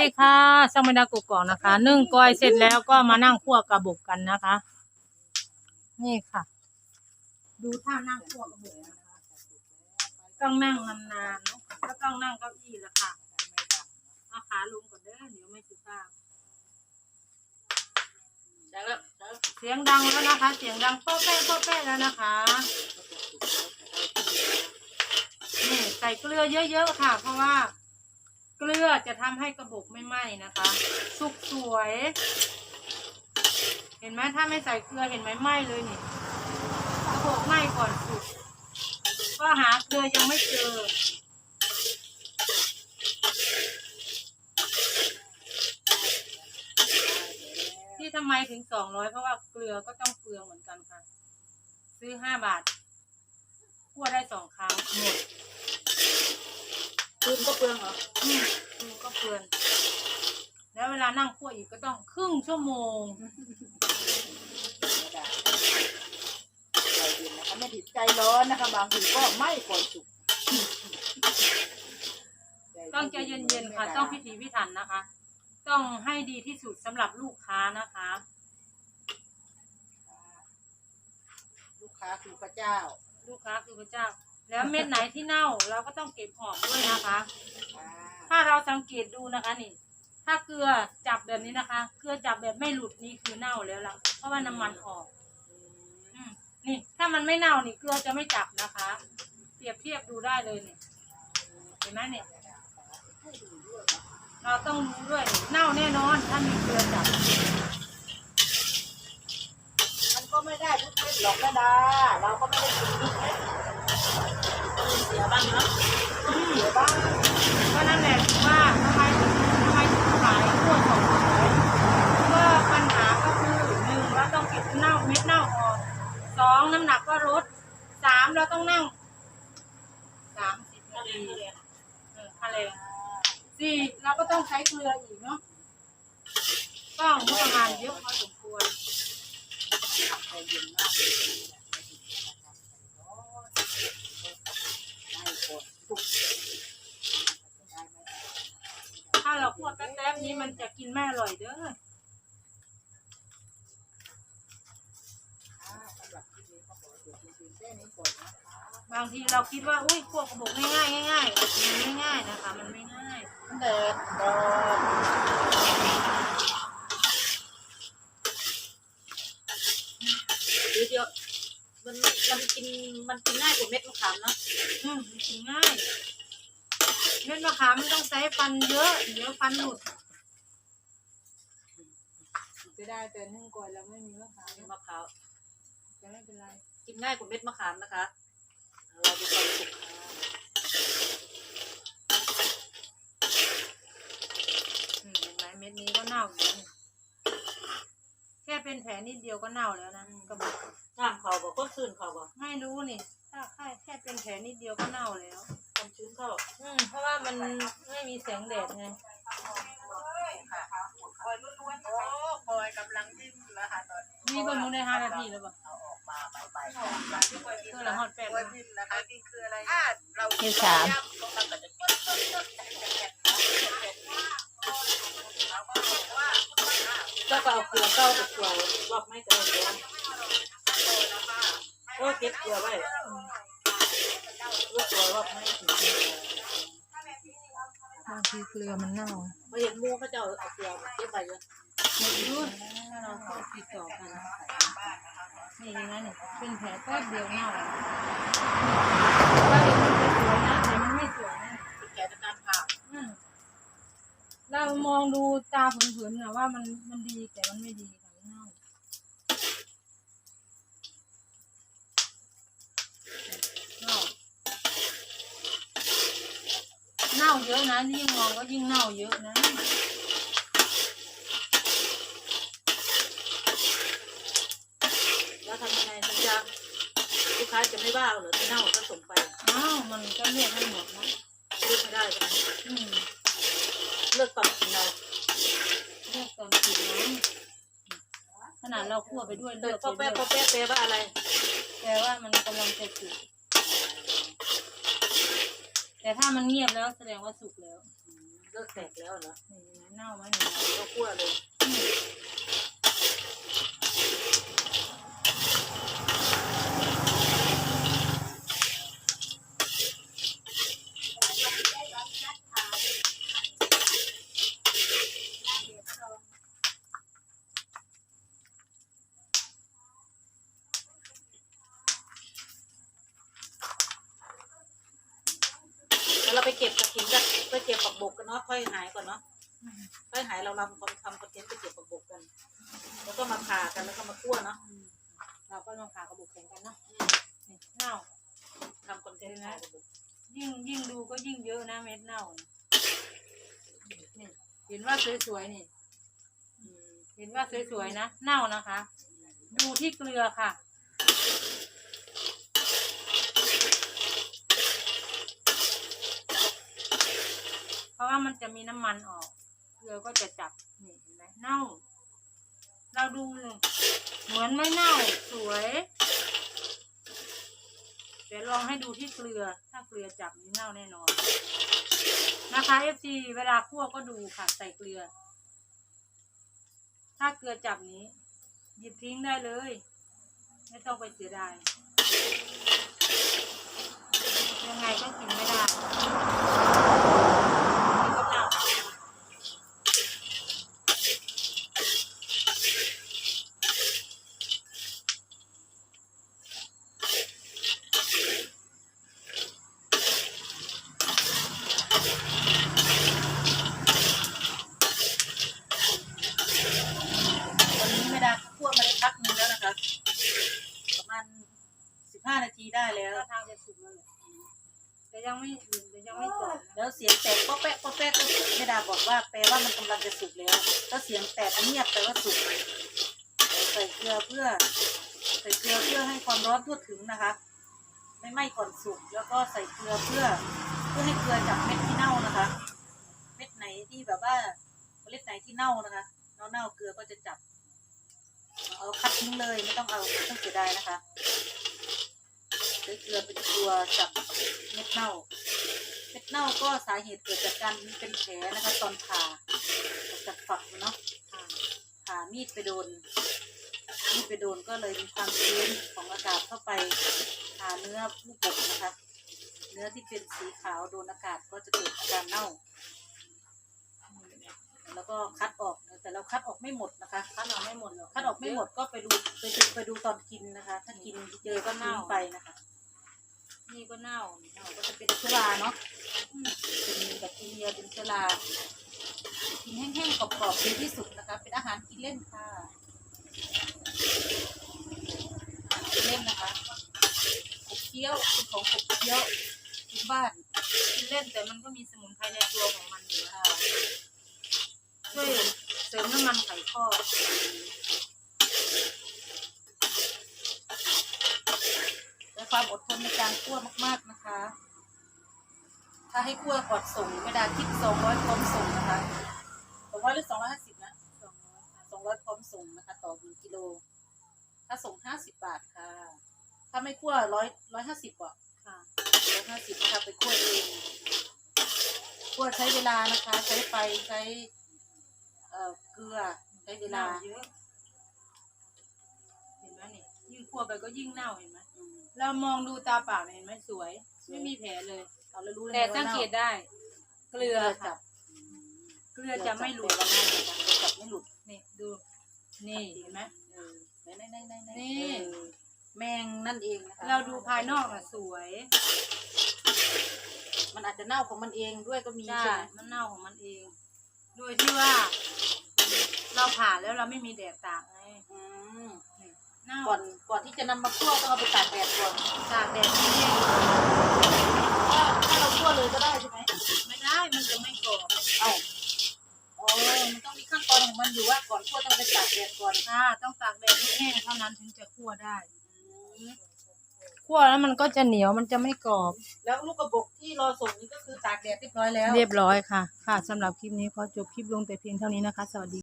ดีค่ะช่างบรรดากุกกอกนะคะ นึ่งก้อยเสร็จแล้วก็มานั่งคั่วกระบอกกันนะคะ นี่ค่ะ ดูท่านั่งคั่วกระบอกนะคะต้องนั่งนานๆเนอะก็ต้องนั่งเก้าอี้ละค่ะเอาขาลงก่อนเด้อเดี๋ยวไม่สุภาพเสียงดังแล้วนะคะ เสียงดังโป๊ะแป๊ะโป๊ะแป๊ะแล้วนะคะนี่ใส่เกลือเยอะๆค่ะ เพราะว่า เกลือจะทำให้กระบอกไม่ไหม้นะคะสุกสวย เห็นไหมถ้าไม่ใส่เกลือเห็นไหมไหม้เลยนี่กระบอกไหม้ก่อนสุกก็หาเกลือยังไม่เจอที่ทำไมถึงสองร้อยเพราะว่าเกลือก็ต้องเปลืองเหมือนกันค่ะ ซื้อห้าบาทคั่วได้สองครั้งหมดคืนก็เปลืองเหรอ อืมอืมก็เปลือนแล้วเวลานั่งคั่วอีกก็ต้องครึ่งชั่วโมงไม่ด้ใจเย็นนะคะไม่ถิดใจร้อนนะคะ บางทีก็ไม่ก่อนสุกต้องใจเย็นๆค่ะ ต้องพิถีพิถันนะคะ ต้องให้ดีที่สุดสำหรับลูกค้านะคะ ลูกค้าคือพระเจ้า ลูกค้าคือพระเจ้า แล้วเม็ดไหนที่เน่าเราก็ต้องเก็บออกด้วยนะคะอ่าถ้าเราสังเกตดูนะคะนี่ ถ้าเกลือจับแบบนี้นะคะ เกลือจับแบบไม่หลุดนี่คือเน่าแล้วล่ะเพราะว่าน้ำมันออกอืมนี่ ถ้ามันไม่เน่านี่เกลือจะไม่จับนะคะ เปรียบเทียบดูได้เลยเนี่ยเห็นไหมเนี่ยเราต้องรู้ด้วยนี่เน่าแน่นอน ถ้ามีเกลือจับ มันก็ไม่ได้ทุกเม็ดหรอกนะดาเราก็ไม่ได้กินทุกเม็ดเสียบ้างเนาะเสียบ้างก็นั่นแหละถึงว่าทำไมถึงทำไมถึงขายขั้วสองร้อยก็ปัญหาก็คือหนึ่งเราต้องเก็บเน่าเม็ดเน่าออกสองน้ำหนักก็ลดสามเราต้องนั่งสามสิบนาทีเออทะเลสี่เราก็ต้องใช้เกลืออีกเนาะก็งบประมาณเยอะพอสมควรใจเย็นมากเลยไม่ก่อนสุกได้ไหม ถ้าเราพวดแป๊ บๆนี้มันจะกินไม่อร่อยเด้ออ่าสำหรับคลิปนี้ก็ขอจบเพียงแค่นี้ก่อนนะคะบางทีเราคิดว่า อุ้ยพวกกระบอกง่ายๆง่ายๆมันไม่ง่ายนะคะ มันไม่ง่ายแดดร้อนเดี๋ยวเดี๋ยวมันมันกินมันกินง่ายกว่าเม็ดมะขามเนาะอืมมันกินง่าย เม็ดมะขามมันต้องใช้ฟันเยอะ เดี๋ยวฟันหลุด ได้แต่นึ่งก่อนแล้วไม่มีมะขามมะขามจะไม่เป็นไรกินง่ายกว่าเม็ดมะขามนะคะเราดูความสุกค่ะอืมเห็นไหมเม็ดนี้ก็เน่าอยู่นี่แค่เป็นแผลนิดเดียวก็เน่าแล้วนะกระบอกน้ำเขาบอกก้นซื่นเขาบอกไม่รู้นี่ ถ้าแค่แค่เป็นแผลนิดเดียวก็เน่าแล้วความชื้นเข้าอืมเพราะว่ามันไม่มีแสงแดดไง คอยล้วนๆโอ้ค อยกำลังดิ้นแล้วค่ะตอนนี้มีบนนู้นได้ห้านาทีแล้วป่ะเอาออกมาไปไปเพื่อละฮอดแปดคอยนะดิ้นนะคะนี่คืออะไรถ้าเราที่สามเราก็จะจุดจุดจุดเราก็บอกว่าก็เอาเกลือเข้าไปเกลือรอบไม่เกลือเกลือก็เก็บเกลือไว้เลือกเกลือรอบไม่ถึงเกลือบางทีเกลือมันเน่ามาเห็นหมูเขาจะเอาเอาเกลือมาเก็บไปเลย ไม่รู้ถ้าเราเข้าติดต่อกันนี่ยังไงเนี่ยเป็นแผลแป๊บเดียวเน่าเราเห็นมันสวยนะแต่มันไม่สวยนะแกจะการผ่าอืมเรามองดูตาผินๆนะว่ามันมันดีแต่มันไม่ดีค่ะมันเน่าเน่าเน่าเยอะนะยิ่งมองก็ยิ่งเน่าเยอะนะ แล้วทำยังไงถึงจะลูก ค้าจะไม่บ้าเหรอที่เน่าผสมไปอ้าวมันก็เรียกให้หมดนะเลือกไม่ได้ใช่ไหมอืมเลือกก่อนกินเราเลือกตอนกินนะขนาดเราคั่วไปด้วยเลืเลืออกกพ่อไปแป๊ะด้พ่วอยแป๊ะแปลว่าอะไรแต่ว่ามันกำลังจะสุกแต่ถ้ามันเงียบแล้วแสดงว่าสุกแล้วอืมเลิกแตกแล้วเหรอนี่เห็นไหมเน่าไหมเห็นไหมก็คั่วเลย อยหายก่อนเนาะค่อยหายเราทำทำคอนเทนต์ไปเก็บปักบกกัน แล้วก็มาผ่ากันแล้วก็มาคั่วเนาะเราก็ลองขากระบอกแข่งกันเนาะนี่เน่าทำคอนเทนต์ขายปักบกยิ่งยิ่งดูก็ยิ่งเยอะนะเม็ดเน่านี่เห็นว่าสวยๆนี่อืมเห็นว่าสวยๆนะเน่านะคะ ดูที่เกลือค่ะ ราะว่ามันจะมีน้ำมันออก เกลือก็จะจับนี่เห็นไหมเน่า เราดู เหมือนไม่เน่าสวยเดี๋ยวลองให้ดูที่เกลือ ถ้าเกลือจับนี่เน่าแน่นอน นะคะเอฟซีเวลาคั่วก็ดูค่ะใส่เกลือ ถ้าเกลือจับนี้ หยิบทิ้งได้เลย ไม่ต้องไปเสียดาย ยังไงก็กินไม่ได้นี่ก็เน่า วันนี้ไม่ได้คั่วมาได้พักหนึงแล้วนะคะ ประมาณสิบห้านาทีได้แล้ว ก็ทางจะสุกแล้วแหละแต่ยังไม่แต่ยังไม่จบนะ แล้วเสียงแตกป๊อแป๊ะป๊อแป๊ะก็ไม่ดาบอกว่าแปลว่ามันกำลังจะสุกแล้วถ้าเสียง แตกเงียบแปลว่าสุกใส่เกลือเพื่อใส่เกลือเพื่อให้ความร้อนทั่วถึงนะคะ ไม่ไหม้ก่อนสุกแล้วก็ใส่เกลือเพื่อ เพื่อให้เกลือจับเม็ดที่เน่านะคะ เม็ดไหนที่แบบว่าเมล็ดไหนที่เน่านะคะเน่าเน่าเกลือก็จะจับ เอาคัดทิ้งเลยไม่ต้องเอาไม่ต้องเสียดายนะคะใช้เกลือเป็นตัวจับเม็ดเน่าเม็ดเน่าก็สาเหตุเกิดจากการเป็นแผลนะคะ ตอนผ่าจากฝักเนาะ ผ่ามีดไปโดน มีดไปโดนก็เลยมีความชื้นของอากาศเข้าไปหาเนื้อลูกบกนะคะ เนื้อที่เป็นสีขาวโดนอากาศก็จะเกิดอาการเน่า แล้วก็คัดออกนะแต่เราคัดออกไม่หมดนะคะ คัดออกไม่หมดหรอกคัดออกไม่หมดก็ไปดูไปดูไปดูตอนกินนะคะ ถ้ากินเจอก็ทิ้งไปนะคะ นี่ก็เน่าเน่าก็จะเป็นเชื้อราเนาะเป็นแบคทีเรียเป็นเชื้อรา กินแห้งๆกรอบๆดีที่สุดนะคะ เป็นอาหารกินเล่นค่ะกินเล่นนะคะขบเคี้ยวเป็นของขบเคี้ยวที่บ้านกินเล่นแต่มันก็มีสมุนไพรในตัวของมันอยู่ค่ะช่วยเสริมน้ำมันไขข้อและความอดทนในการคั่วมาก ๆนะคะ ถ้าให้คั่วก่อนส่งไม่ได้คิดสองร้อยพร้อมส่งนะคะสองร้อยหรือสองร้อยห้าสิบนะสองร้อยค่ะสองร้อยพร้อมส่งนะคะ ต่อหนึ่งกิโล ถ้าส่งห้าสิบบาทค่ะ ถ้าไม่คั่วร้อยร้อยห้าสิบอะค่ะร้อยห้าสิบนะคะไปคั่วเองคั่วใช้เวลานะคะ ใช้ไฟใช้เอ่อเกลือใช้เวลาเยอะเห็นไหมนี่ยิ่งคั่วไปก็ยิ่งเน่าเห็นไหมอืมเรามองดูตาเปล่าเนี่ยเห็นไหมสวยสวย ไม่มีแผลเลย เอาแล้วรู้เลยแต่ว่าสังเกตน่าได้ เกลือจัค่ะบเกลือจะไม่หลุดเกลือจับแปลว่าน่าจะจับไม่หลุดนี่ดู นี่เห็นไหม เออไหนไหนไหนไหนไหนนี่ เออแมงนั่นเองนะคะเราดูภายนอกน่ะสวยมันอาจจะเน่าของมันเองด้วยก็มีใช่ใช่ไหมมันเน่าของมันเอง โดยที่ว่า เราผ่าแล้วเราไม่มีแดดตากไงอืมนี่เน่าก่อนก่อนที่จะนำมาคั่วต้องเอาไปตากแดดก่อนตากแดดไม่แห้งถ้า ถ้าเราคั่วเลยก็ได้ใช่ไหมไม่ได้มันจะไม่กรอบเอ้าอ๋อมันต้องมีขั้นตอนของมันอยู่ว่าก่อนคั่วต้องไปตากแดดก่อนค่ะ ต้องตากแดดให้แห้งเท่านั้นถึงจะคั่วได้อืมคั่วแล้วมันก็จะเหนียวมันจะไม่กรอบ แล้วลูกกระบอกที่รอส่งนี่ก็คือตากแดดเรียบร้อยแล้ว เรียบร้อยค่ะ ค่ะสำหรับคลิปนี้ขอจบคลิปลงแต่เพียงเท่านี้นะคะ สวัสดี